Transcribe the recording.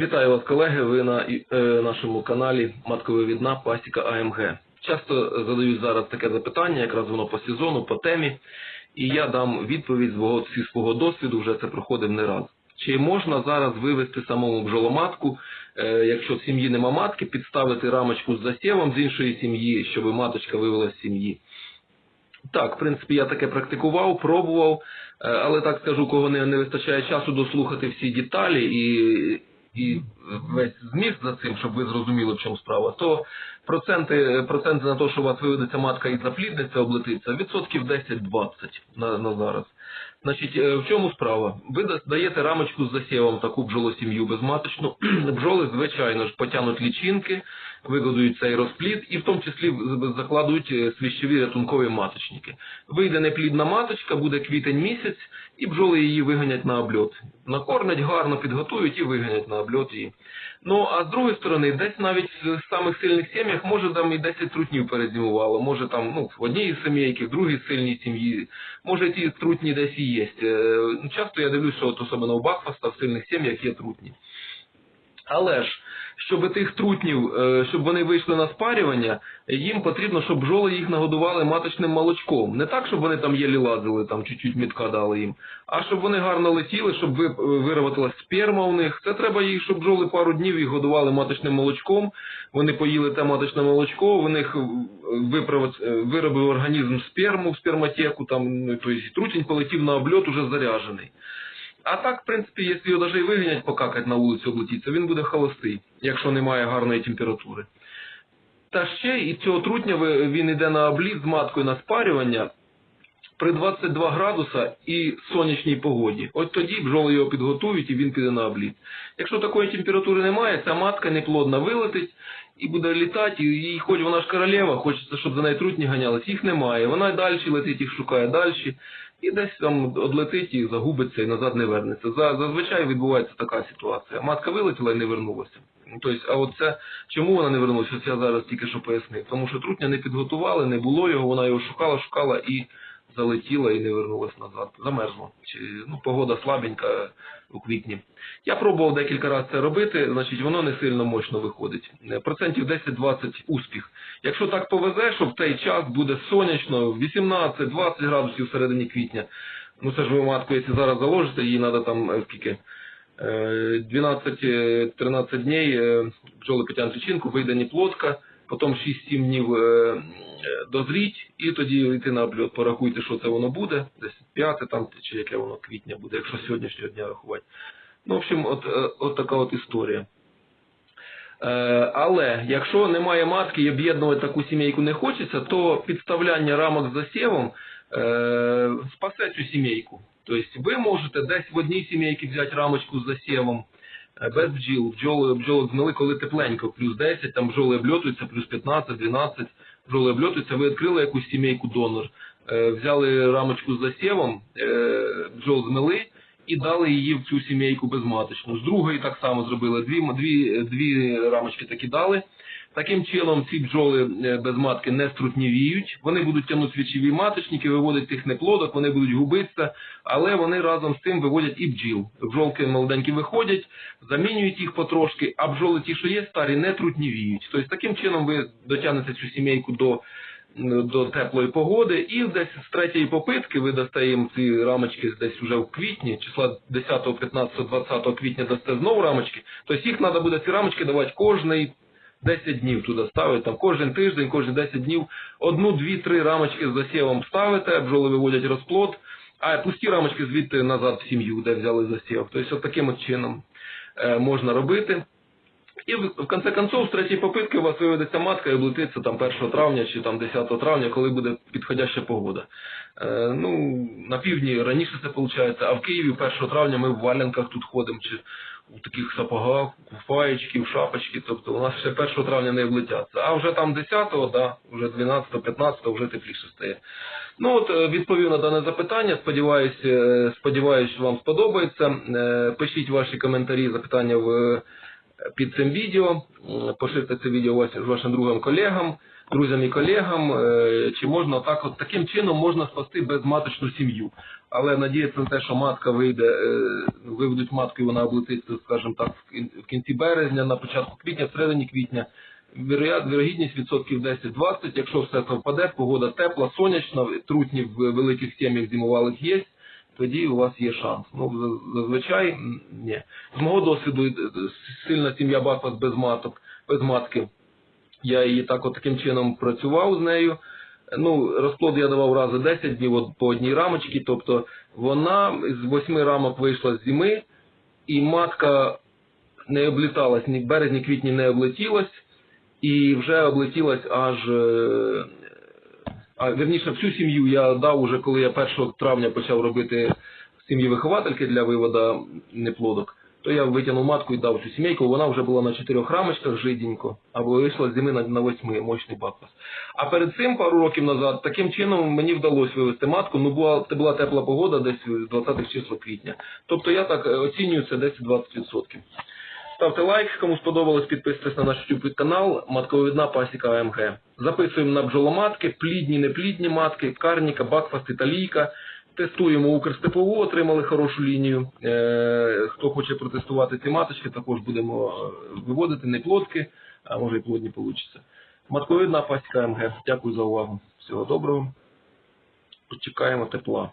Вітаю вас, колеги. Ви на е, нашому каналі Матковивідна Пасіка АМГ. Часто задають зараз таке запитання, якраз воно по сезону, по темі, і я дам відповідь свого, зі свого досвіду, вже це проходив не раз. Чи можна зараз вивести самому бджоломатку, е, якщо в сім'ї нема матки, підставити рамочку з засєвом з іншої сім'ї, щоб маточка вивелась з сім'ї? Так, в принципі, я таке практикував, пробував, е, але так скажу, кого не, не вистачає часу дослухати всі деталі і, і весь зміст за цим, щоб ви зрозуміли, в чому справа, то проценти, проценти на те, що у вас виведеться матка і заплідниця, облетиться, відсотків 10-20 на, на зараз. Значить, е, в чому справа? Ви да- даєте рамочку з засівом таку бджолосім'ю безматочну. Бджоли, звичайно ж, потягнуть лічинки, вигодують цей розплід і в тому числі закладують е, свіщові рятункові маточники. Вийде неплідна маточка, буде квітень місяць, і бджоли її виганять на обльот. Накормлять гарно, підготують і виганять на обльот її. Ну, а з другої сторони, десь навіть в самих сильних сім'ях, може там і 10 трутнів перезимувало, може там ну, в одній сімейки, в другій сильній сім'ї, може ті трутні десь є. Е, ну, Часто я дивлюсь, от особливо у Бахфаста в сильних сім'ях є трутні. Але ж, щоб тих трутнів, е, щоб вони вийшли на спарювання, їм потрібно, щоб бджоли їх нагодували маточним молочком. Не так, щоб вони там єлі лазили, там чуть-чуть мітка дали їм, а щоб вони гарно летіли, щоб ви- виробилась сперма у них. Це треба їх, щоб бджоли пару днів їх годували маточним молочком. Вони поїли те маточне молочко, в них е, виробив організм сперму в сперматеку, там, ну, тобто трутень полетів на обльот уже заряджений. А так, в принципі, якщо його навіть виганять покакать на вулицю облетіться, він буде холостий, якщо немає гарної температури. Та ще і цього трутня він йде на обліт з маткою на спарювання при 22 градуса і сонячній погоді. От тоді бджоли його підготують і він піде на обліт. Якщо такої температури немає, ця матка неплодна вилетить і буде літати, і хоч вона ж королева, хочеться, щоб за нею трутні ганялись, їх немає. Вона далі летить, їх шукає далі, і десь там одлетить і загубиться і назад не вернеться. За- Зазвичай відбувається така ситуація. Матка вилетіла і не вернулася. Ну, Тобто, а от це чому вона не вернулася? Я зараз тільки що пояснив. Тому що трутня не підготували, не було його, вона його шукала, шукала і залетіла і не вернулась назад. Замерзла. Чи ну погода слабенька у квітні. Я пробував декілька разів це робити, значить воно не сильно мощно виходить. Е, Процентів 10-20 успіх. Якщо так повезе, що в цей час буде сонячно, 18-20 градусів в середині квітня. Ну це ж ви матку, якщо зараз заложите, їй треба там е, скільки. Е, 12-13 днів е, бджоли потягнуть личинку, вийде неплодка, потім 6-7 днів е, е, дозріть, і тоді йти на обльот. Порахуйте, що це воно буде, десь 5 там, чи яке воно квітня буде, якщо сьогоднішнього дня рахувати. Ну, в общем, от, е, от така от історія. Але якщо немає матки і об'єднувати таку сімейку не хочеться, то підставляння рамок з засівом спасе цю сімейку. Тобто ви можете десь в одній сімейці взяти рамочку з засівом без бджіл, бджоли, бджолок змили, коли тепленько, плюс 10, там бджоли обльотуються, плюс 15, 12, бджоли обльотуються, ви відкрили якусь сімейку донор, е, взяли рамочку з засівом, е, бджол гнили і дали її в цю сімейку безматочну. З другої так само зробили. Дві, дві, дві рамочки такі дали. Таким чином ці бджоли е, без матки не струтнівіють, вони будуть тягнути свічові маточники, виводять тих неплодок, вони будуть губитися, але вони разом з тим виводять і бджіл. Бджолки молоденькі виходять, замінюють їх потрошки, а бджоли ті, що є старі, не трутнівіють. Тобто таким чином ви дотягнете цю сімейку до до теплої погоди, і десь з третьої попитки ви дасте їм ці рамочки десь вже в квітні, числа 10, 15, 20 квітня дасте знову рамочки. Тобто їх треба буде ці рамочки давати кожний 10 днів туди ставити, там кожен тиждень, кожні 10 днів, одну, дві, три рамочки з засівом ставите, бджоли виводять розплод, а пусті рамочки звідти назад в сім'ю, де взяли засів. Тобто от таким от чином е, можна робити. І в, в конце концов, з третьої попитки у вас виведеться матка і облетиться там 1 травня чи там 10 травня, коли буде підходяща погода. Е, ну, на півдні раніше це виходить, а в Києві 1 травня ми в валянках тут ходимо, чи в таких сапогах, в фаєчки, в шапочки, тобто у нас ще 1 травня не влетяться. А вже там 10-го, да, вже 12-го, 15-го вже тепліше стає. Ну от е, відповів на дане запитання. Сподіваюсь, е, сподіваюсь, що вам сподобається. Е, Пишіть ваші коментарі, запитання в під цим відео. Поширте це відео вас- вашим другим колегам. Друзям і колегам, е, чи можна так, от таким чином можна спасти безматочну сім'ю. Але надіятися на те, що матка вийде, е, виведуть матку і вона облетиться, скажімо так, в кін- в кінці березня, на початку квітня, в середині квітня. Вірогід- Вірогідність відсотків 10-20, якщо все совпаде, погода тепла, сонячна, трутні в великих сім'ях зимувалих є, тоді у вас є шанс. Ну, за- зазвичай ні. З мого досвіду е, сильна сім'я Бакфас без маток, без матки. Я її так от таким чином працював з нею. Ну, розплод я давав рази 10 днів от по одній рамочці, тобто вона з восьми рамок вийшла з зими, і матка не обліталась, ні березні, квітні не облетілась, і вже облетілась аж. е, А вірніше, всю сім'ю я дав уже, коли я 1 травня почав робити сім'ї виховательки для виводу неплодок, то я витягнув матку і дав цю сімейку, вона вже була на чотирьох рамочках жиденько, або вийшла з зими на, на восьми, мощний бакфас. А перед цим пару років назад таким чином мені вдалося вивести матку. Ну була це була тепла погода, десь в 20 числа квітня. Тобто я так е, оцінюю це десь 20%. Ставте лайк, кому сподобалось, підписуйтесь на наш YouTube канал Матковидна пасіка АМГ. Записуємо на бджоломатки, плідні, неплідні матки, карніка, бакфаст, італійка. Тестуємо Укрстепову, отримали хорошу лінію. Е, хто хоче протестувати ці маточки, також будемо е, виводити не плодки, а може і плодні вийде. Матковидна пасіка МГ. Дякую за увагу. Всього доброго. Чекаємо тепла.